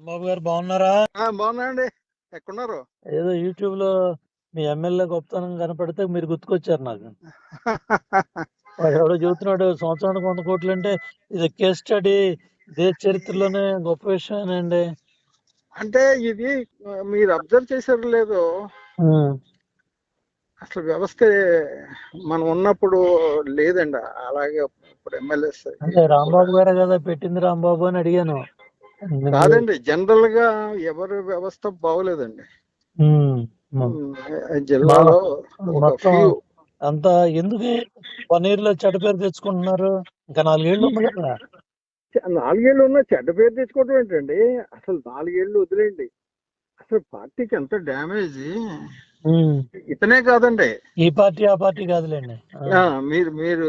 రాంబాబు గారు బాగున్నారా? ఆ, బాగున్నాయండి ఎక్కడున్నారు? ఏదో యూట్యూబ్లో మీ ఎమ్మెల్యే గొప్పతనం కనపడితే మీరు గుర్తుకొచ్చారు నాకు. వాడు ఎవడో చెబుతున్నాడు సంవత్సరానికి వంద కోట్లు అంటే ఇది కేస్ స్టడీ దేశ చరిత్రలోనే గొప్ప విషయమేనండి. అంటే ఇది మీరు అబ్జర్వ్ చేశారు లేదో. అసలు వ్యవస్థ మనం ఉన్నప్పుడు లేదండి. అలాగే ఇప్పుడు ఎమ్మెల్యేస్ అంటే రాంబాబు గారే కదా పెట్టింది రాంబాబు అని అడిగాను. కాదండి జనరల్గా ఎవరి వ్యవస్థ బాగోలేదండి. జిల్లాలో అంత ఎందుకు పన్నీర్లో చెడ్డ పేరు తెచ్చుకుంటున్నారు? ఇంకా నాలుగేళ్ళు ఉంది కదా. నాలుగేళ్ళు ఉన్న చెడ్డ పేరు తెచ్చుకోవడం ఏంటండి? అసలు నాలుగేళ్ళు వదిలేయండి. అసలు పార్టీకి ఎంత డ్యామేజ్. ఇతనే కాదండి. ఈ పార్టీ ఆ పార్టీ కాదులేండి. మీరు మీరు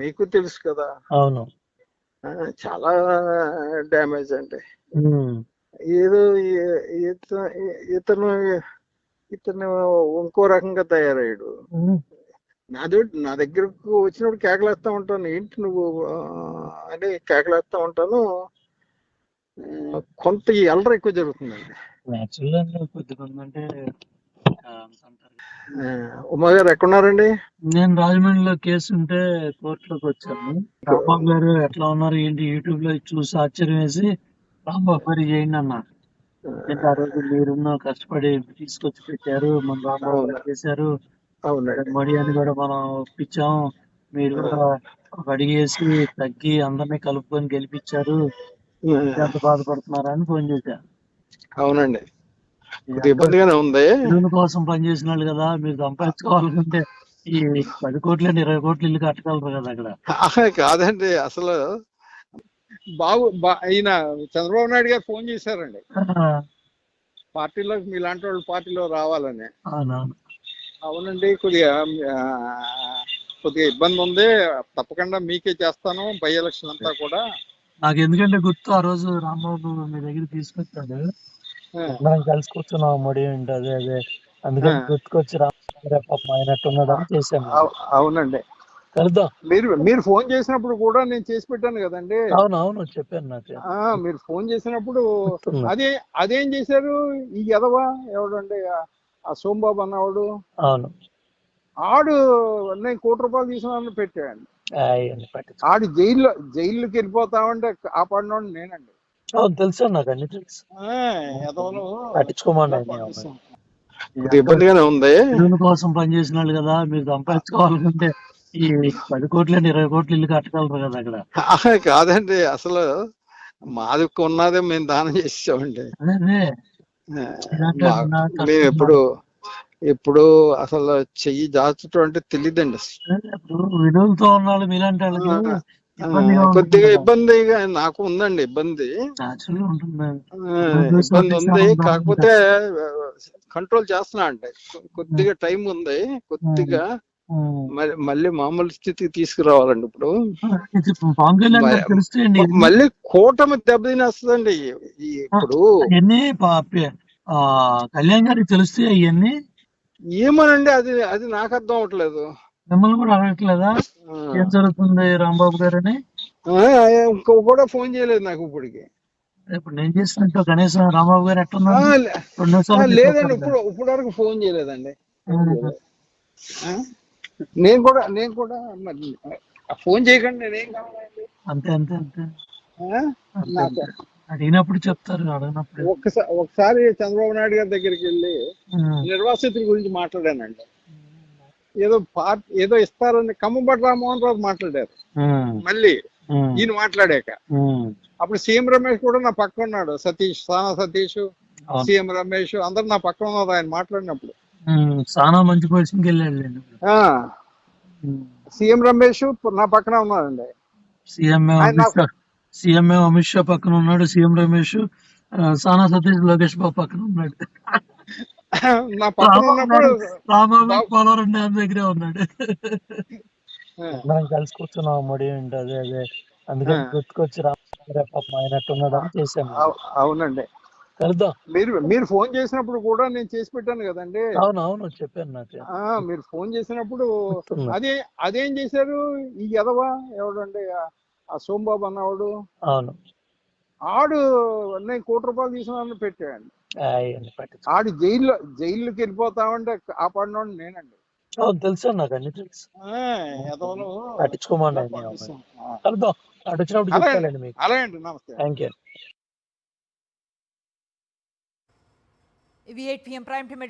మీకు తెలుసు కదా. అవును. చాలా డ్యామేజ్ అండి. ఏదో ఇతను ఇతను ఇంకో రకంగా తయారయ్యాడు. నాదో నా దగ్గరకు వచ్చినప్పుడు కేకలేస్తా ఉంటాను. ఏంటి నువ్వు అని కేకలేస్తా ఉంటాను. కొంత ఈ అల్లరి ఎక్కువ జరుగుతుందండి. ఉమా గారు ఎక్కడున్నారండి? నేను రాజమండ్రిలో కేసు ఉంటే కోర్టులోకి వచ్చాను. రాంబాబు గారు ఎట్లా ఉన్నారు ఏంటి యూట్యూబ్లో చూసి ఆశ్చర్యం వేసి రాంబాబు గారు చేయండి అన్నారు. ఆ రోజు మీరున్న కష్టపడి తీసుకొచ్చి పెట్టారు మన రాంబాబు గారు చేశారు. మోడీ అని కూడా మనం ఒప్పించాం. మీరు కూడా ఒక అడిగేసి తగ్గి అందరినీ కలుపుకొని గెలిపించారు. ఎంత బాధపడుతున్నారా అని ఫోన్ చేశారు. అవునండి. ఇబ్బందిగానే ఉంది. ఇల్లు కోసం పనిచేసిన వాళ్ళు కదా మీరు సంపాదించుకోవాలనుకుంటే ఈ పది కోట్లు ఇరవై కోట్లు ఇల్లు కట్టగలరు కదా అక్కడ. కాదండి అసలు బాబు ఈయన చంద్రబాబు నాయుడు గారు ఫోన్ చేశారండి. పార్టీలోకి మీలాంటి వాళ్ళు పార్టీలో రావాలని. అవునండి కొద్దిగా కొద్దిగా ఇబ్బంది ఉంది. తప్పకుండా మీకే చేస్తాను బై ఎలక్షన్ అంతా కూడా. నాకు ఎందుకంటే గుర్తు ఆ రోజు రాంబాబు మీ దగ్గర తీసుకొచ్చాడు. మనం కలిసి కూర్చున్నాం మడి ఏంటి అదే అదే. అందుకని. గుర్తుకొచ్చి పాపం అయినట్టున్నాడు అని చేశాను అవు- అవునండి. కలుద్దాం. మీరు మీరు ఫోన్ చేసినప్పుడు కూడా నేను చేసి పెట్టాను కదండి. అవును అవును చెప్పాను నాకు మీరు ఫోన్ చేసినప్పుడు. అదే అదేం చేశారు? ఈ ఎదవా ఎవడండి? ఆ- సోంబాబు అన్నవాడు? అవును. ఆడు నేను కోటి రూపాయలు తీసుకున్నాను పెట్టాడు. పట్టించు ఆడు జైల్లో జైల్లోకి వెళ్ళిపోతామంటే కాపాడినోడు నేనండి. తెలుసు నాకు అన్ని తెలుసు. ఇబ్బందిగానే ఉంది. ఇల్లు కోసం పనిచేసిన వాళ్ళు కదా మీరు సంపాదించుకోవాలనుకుంటే ఈ పది కోట్లు ఇరవై కోట్లు ఇల్లు కట్టగలరు కదా అక్కడ. కాదండి అసలు మాది ఉన్నదే మేము దానం చేసామండి మేము ఎప్పుడు ఎప్పుడు అసలు చెయ్యి దాచటం అంటే తెలియదండి ఇప్పుడు విధులతో ఉన్న వాళ్ళు మీలాంటి వాళ్ళకి. కొద్దిగా కదా. ఇబ్బందిగా నాకు ఉందండి ఇబ్బంది. ఇబ్బంది ఉంది కాకపోతే కంట్రోల్ చేస్తున్నా అంటే కొద్దిగా టైం ఉంది కొద్దిగా. మరి మళ్ళీ మామూలు స్థితికి తీసుకురావాలండి ఇప్పుడు. మళ్ళీ కూటమి దెబ్బతినేస్తుందండి ఇప్పుడు. కళ్యాణ్ గారికి తెలుస్తాయి అవన్నీ ఏమోనండి అది అది నాకు అర్థం అవట్లేదు మిమ్మల్ని కూడా అడగట్లేదా? ఏం జరుగుతుంది రాంబాబు గారు అని ఆ, ఇంకో కూడా ఫోన్ చేయలేదు నాకు ఇప్పటికి. ఇప్పుడు నేను చేసినట్టు కనీసం రాంబాబు గారు ఎట్టున్నారు? లేదండి ఇప్పుడు ఇప్పుడు వరకు ఫోన్ చేయలేదండి? నేను కూడా నేను కూడా మరి ఫోన్ చేయకండి నేనేం కావాలండి? అంతే అంతే అంతే. అడిగినప్పుడు చెప్తారు అడిగినప్పుడు. ఒక్కసారి ఒకసారి చంద్రబాబు నాయుడు గారి దగ్గరికి వెళ్ళి. నిర్వాసితుల గురించి మాట్లాడానండి. ఏదో పార్టీ ఏదో ఇస్తారని ఖమ్మంపట్టి రామ్మోహన్ రావు మాట్లాడారు. మళ్ళీ. ఈయన మాట్లాడాక. అప్పుడు సీఎం రమేష్ కూడా నా పక్క ఉన్నాడు సతీష్ సానా సతీష్. సీఎం రమేష్ అందరు నా పక్క ఉన్నారు ఆయన మాట్లాడినప్పుడు. చాలా మంచి పొజిషన్కి వెళ్ళాడు సీఎం రమేష్ నా పక్కన ఉన్నాడండి సీఎం అమిత్ షా పక్కన ఉన్నాడు సీఎం రమేష్ సానా సతీష్ లోకేష్ బాబు పక్కన ఉన్నాడు నా పక్కన ఉన్నప్పుడు పోలవరం డ్యామ్ దగ్గరే ఉన్నాడు. మనం కలిసి కూర్చున్నాం మడి ఏంటి అదే అదే. అందుకని. గుర్తుకొచ్చి రామారావు పాపం అయినట్టున్నాడు అని చేశాను అవు- అవునండి. కలుద్దాం. మీరు మీరు ఫోన్ చేసినప్పుడు కూడా నేను చేసి పెట్టాను కదండి. అవును అవును చెప్పాను నాకు. ఆ మీరు ఫోన్ చేసినప్పుడు. అదే అదేం చేశారు ఈ ఎదవా ఎవడండి? ఆ- ఆ సోంబాబు అన్నవాడు? అవును. ఆడు నేను కోటి రూపాయలు తీసుకున్నాను పెట్టాడు. ఆడు జైల్లో జైల్లోకి వెళ్ళిపోతామంటే కాపాడినోడు నేనండి. తెలుసు నాకు అన్ని తెలుసు. ఆ, కలుద్దాం. అటు వచ్చినప్పుడు మీకు. అలాగే అండి నమస్తే. థ్యాంక్ యూ ఇవి ఎయిట్ పిఎం ప్రైమ్ టైమ్